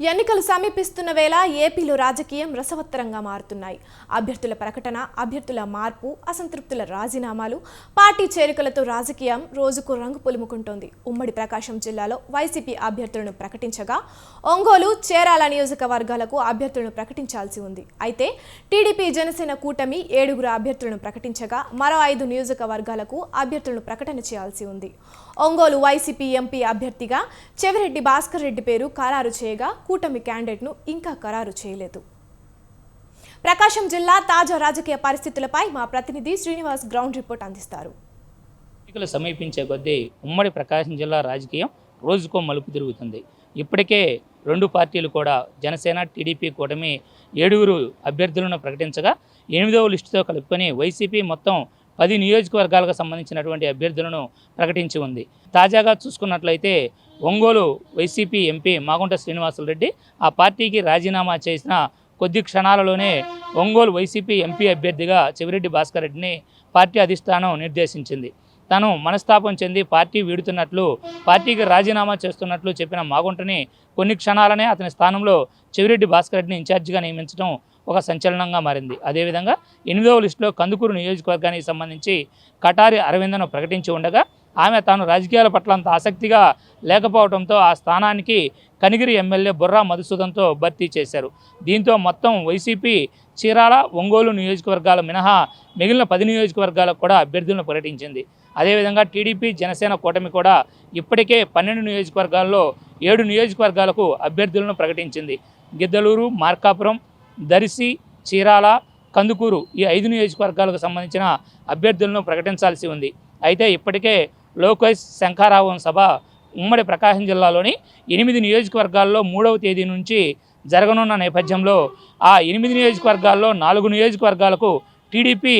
ఎన్నికలు సమీపిస్తున్న వేళ ఏపీలో రాజకీయం రసవత్తరంగా మారుతున్నాయి. అభ్యర్థుల ప్రకటన అభ్యర్థుల మార్పు అసంతృప్తుల రాజీనామాలు పార్టీ చేరికలతో రాజకీయం రోజుకు రంగు పులుముకుంటోంది. ఉమ్మడి ప్రకాశం జిల్లాలో వైసీపీ అభ్యర్థులను ప్రకటించగా ఒంగోలు చేరాల నియోజకవర్గాలకు అభ్యర్థులను ప్రకటించాల్సి ఉంది. అయితే టీడీపీ జనసేన కూటమి ఏడుగురు అభ్యర్థులను ప్రకటించగా మరో ఐదు నియోజకవర్గాలకు అభ్యర్థులను ప్రకటన చేయాల్సి ఉంది. ఒంగోలు వైసీపీ ఎంపీ అభ్యర్థిగా చెవిరెడ్డి భాస్కర్ రెడ్డి పేరు ఖరారు చేయగా కూటమి క్యాండిడేట్ను ఇంకా ఖరారు చేయలేదు. ప్రకాశం జిల్లా తాజా రాజకీయ పరిస్థితులపై మా ప్రతినిధి శ్రీనివాస్ గ్రౌండ్ రిపోర్ట్ అందిస్తారు. ఎన్నికలు సమీపించే కొద్దీ ఉమ్మడి ప్రకాశం జిల్లా రాజకీయం రోజుకో మలుపు తిరుగుతుంది. ఇప్పటికే రెండు పార్టీలు కూడా జనసేన టీడీపీ కూటమి ఏడుగురు అభ్యర్థులను ప్రకటించగా ఎనిమిదవ లిస్టుతో కలుపుకొని వైసీపీ మొత్తం పది నియోజకవర్గాలకు సంబంధించినటువంటి అభ్యర్థులను ప్రకటించి ఉంది. తాజాగా చూసుకున్నట్లయితే ఒంగోలు వైసీపీ ఎంపీ మాగుంట శ్రీనివాసులరెడ్డి ఆ పార్టీకి రాజీనామా చేసిన కొద్ది క్షణాలలోనే ఒంగోలు వైసీపీ ఎంపీ అభ్యర్థిగా చెవిరెడ్డి భాస్కర్ రెడ్డిని పార్టీ అధిష్టానం నిర్దేశించింది. తను మనస్తాపం చెంది పార్టీ వీడుతున్నట్లు పార్టీకి రాజీనామా చేస్తున్నట్లు చెప్పిన మాగుంటని కొన్ని క్షణాలనే అతని స్థానంలో చెవిరెడ్డి భాస్కర్ రెడ్డిని ఇన్ఛార్జిగా నియమించడం ఒక సంచలనంగా మారింది. అదేవిధంగా ఎనిమిదవ లిస్టులో కందుకూరు నియోజకవర్గానికి సంబంధించి కటారి అరవిందను ప్రకటించి ఉండగా ఆమె తాను రాజకీయాల పట్ల అంత ఆసక్తిగా లేకపోవడంతో ఆ స్థానానికి కనిగిరి ఎమ్మెల్యే బుర్రా మధుసూదన్తో భర్తీ చేశారు. దీంతో మొత్తం వైసీపీ చీరాల ఒంగోలు నియోజకవర్గాల మినహా మిగిలిన పది నియోజకవర్గాలకు కూడా అభ్యర్థులను ప్రకటించింది. అదేవిధంగా టీడీపీ జనసేన కూటమి కూడా ఇప్పటికే పన్నెండు నియోజకవర్గాల్లో ఏడు నియోజకవర్గాలకు అభ్యర్థులను ప్రకటించింది. గిద్దలూరు మార్కాపురం దర్శి చీరాల కందుకూరు ఈ ఐదు నియోజకవర్గాలకు సంబంధించిన అభ్యర్థులను ప్రకటించాల్సి ఉంది. అయితే ఇప్పటికే లోకేష్ శంఖారావం సభ ఉమ్మడి ప్రకాశం జిల్లాలోని ఎనిమిది నియోజకవర్గాల్లో మూడవ తేదీ నుంచి జరగనున్న నేపథ్యంలో ఆ ఎనిమిది నియోజకవర్గాల్లో నాలుగు నియోజకవర్గాలకు టీడీపీ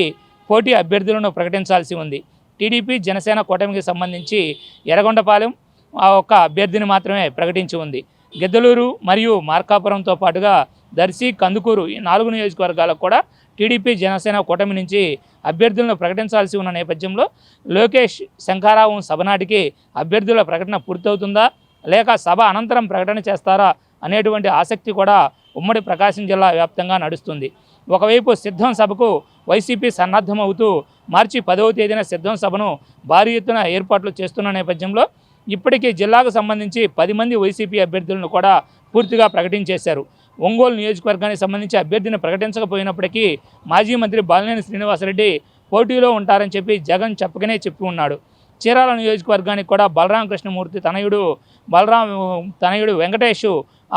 పోటీ అభ్యర్థులను ప్రకటించాల్సి ఉంది. టీడీపీ జనసేన కూటమికి సంబంధించి ఎర్రగొండపాలెం ఆ ఒక్క అభ్యర్థిని మాత్రమే ప్రకటించి ఉంది. గిద్దలూరు మరియు మార్కాపురంతో పాటుగా దర్శి కందుకూరు ఈ నాలుగు నియోజకవర్గాలకు కూడా టీడీపీ జనసేన కూటమి నుంచి అభ్యర్థులను ప్రకటించాల్సి ఉన్న నేపథ్యంలో లోకేష్ శంఖారావం సభ నాటికి అభ్యర్థుల ప్రకటన పూర్తవుతుందా? లేక సభ అనంతరం ప్రకటన చేస్తారా? అనేటువంటి ఆసక్తి కూడా ఉమ్మడి ప్రకాశం జిల్లా వ్యాప్తంగా నడుస్తుంది. ఒకవైపు సిద్ధం సభకు వైసీపీ సన్నద్ధమవుతూ మార్చి పదవ తేదీన సిద్ధం సభను భారీ ఎత్తున ఏర్పాట్లు చేస్తున్న నేపథ్యంలో ఇప్పటికీ జిల్లాకు సంబంధించి పది మంది వైసీపీ అభ్యర్థులను కూడా పూర్తిగా ప్రకటించేశారు. ఒంగోలు నియోజకవర్గానికి సంబంధించి అభ్యర్థిని ప్రకటించకపోయినప్పటికీ మాజీ మంత్రి బాలినేని శ్రీనివాసరెడ్డి పోటీలో ఉంటారని చెప్పి జగన్ చెప్పకనే చెప్పి ఉన్నాడు. చీరాల నియోజకవర్గానికి కూడా బలరామ కృష్ణమూర్తి తనయుడు బలరాం తనయుడు వెంకటేష్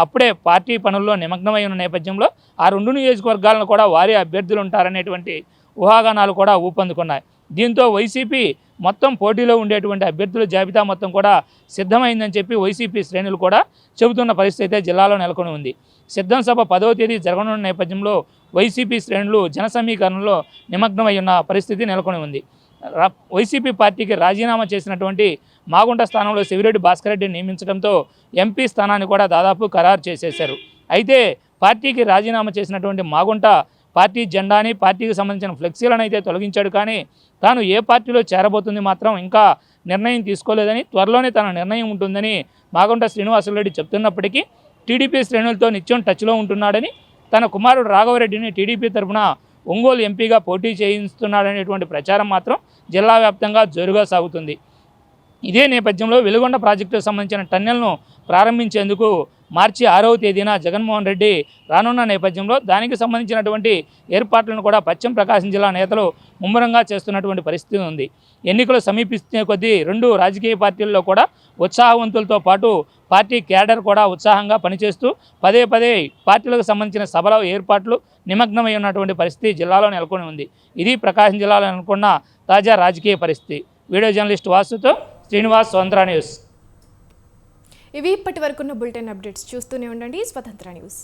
అప్పుడే పార్టీ పనుల్లో నిమగ్నమై ఉన్న నేపథ్యంలో ఆ రెండు నియోజకవర్గాలను కూడా వారి అభ్యర్థులు ఉంటారనేటువంటి ఊహాగానాలు కూడా ఊపందుకున్నాయి. దీంతో వైసీపీ మొత్తం పోటీలో ఉండేటువంటి అభ్యర్థుల జాబితా మొత్తం కూడా సిద్ధమైందని చెప్పి వైసీపీ శ్రేణులు కూడా చెబుతున్న పరిస్థితి అయితే జిల్లాలో నెలకొని ఉంది. సిద్ధం సభ పదవ తేదీ జరగనున్న నేపథ్యంలో వైసీపీ శ్రేణులు జన సమీకరణలో నిమగ్నమై ఉన్న పరిస్థితి నెలకొని ఉంది. వైసీపీ పార్టీకి రాజీనామా చేసినటువంటి మాగుంట స్థానంలో శివిరెడ్డి భాస్కర్ రెడ్డిని నియమించడంతో ఎంపీ స్థానాన్ని కూడా దాదాపు ఖరారు చేసేశారు. అయితే పార్టీకి రాజీనామా చేసినటువంటి మాగుంట పార్టీ జెండాని పార్టీకి సంబంధించిన ఫ్లెక్సీలను అయితే తొలగించాడు కానీ తాను ఏ పార్టీలో చేరబోతుంది మాత్రం ఇంకా నిర్ణయం తీసుకోలేదని త్వరలోనే తన నిర్ణయం ఉంటుందని మాగుంట శ్రీనివాసరెడ్డి చెప్తున్నప్పటికీ టీడీపీ శ్రేణులతో నిత్యం టచ్లో ఉంటున్నాడని తన కుమారుడు రాఘవరెడ్డిని టీడీపీ తరఫున ఒంగోలు ఎంపీగా పోటీ చేయిస్తున్నాడనేటువంటి ప్రచారం మాత్రం జిల్లా వ్యాప్తంగా జోరుగా సాగుతుంది. ఇదే నేపథ్యంలో వెలుగొండ ప్రాజెక్టుకు సంబంధించిన టన్నెల్ను ప్రారంభించేందుకు మార్చి ఆరవ తేదీన జగన్మోహన్ రెడ్డి రానున్న నేపథ్యంలో దానికి సంబంధించినటువంటి ఏర్పాట్లను కూడా పశ్చిమ ప్రకాశం జిల్లా నేతలు ముమ్మరంగా చేస్తున్నటువంటి పరిస్థితి ఉంది. ఎన్నికలు సమీపిస్తున్న కొద్దీ రెండు రాజకీయ పార్టీల్లో కూడా ఉత్సాహవంతులతో పాటు పార్టీ క్యాడర్ కూడా ఉత్సాహంగా పనిచేస్తూ పదే పదే పార్టీలకు సంబంధించిన సభల ఏర్పాట్లు నిమగ్నమై ఉన్నటువంటి పరిస్థితి జిల్లాలో నెలకొని ఉంది. ఇది ప్రకాశం జిల్లాలో నెలకొన్న తాజా రాజకీయ పరిస్థితి. వీడియో జర్నలిస్ట్ వాసుతో శ్రీనివాస్ స్వంత్ర న్యూస్. ఇవి ఇప్పటి వరకున్న బులెటిన్ అప్డేట్స్ చూస్తూనే ఉండండి. స్వతంత్ర న్యూస్.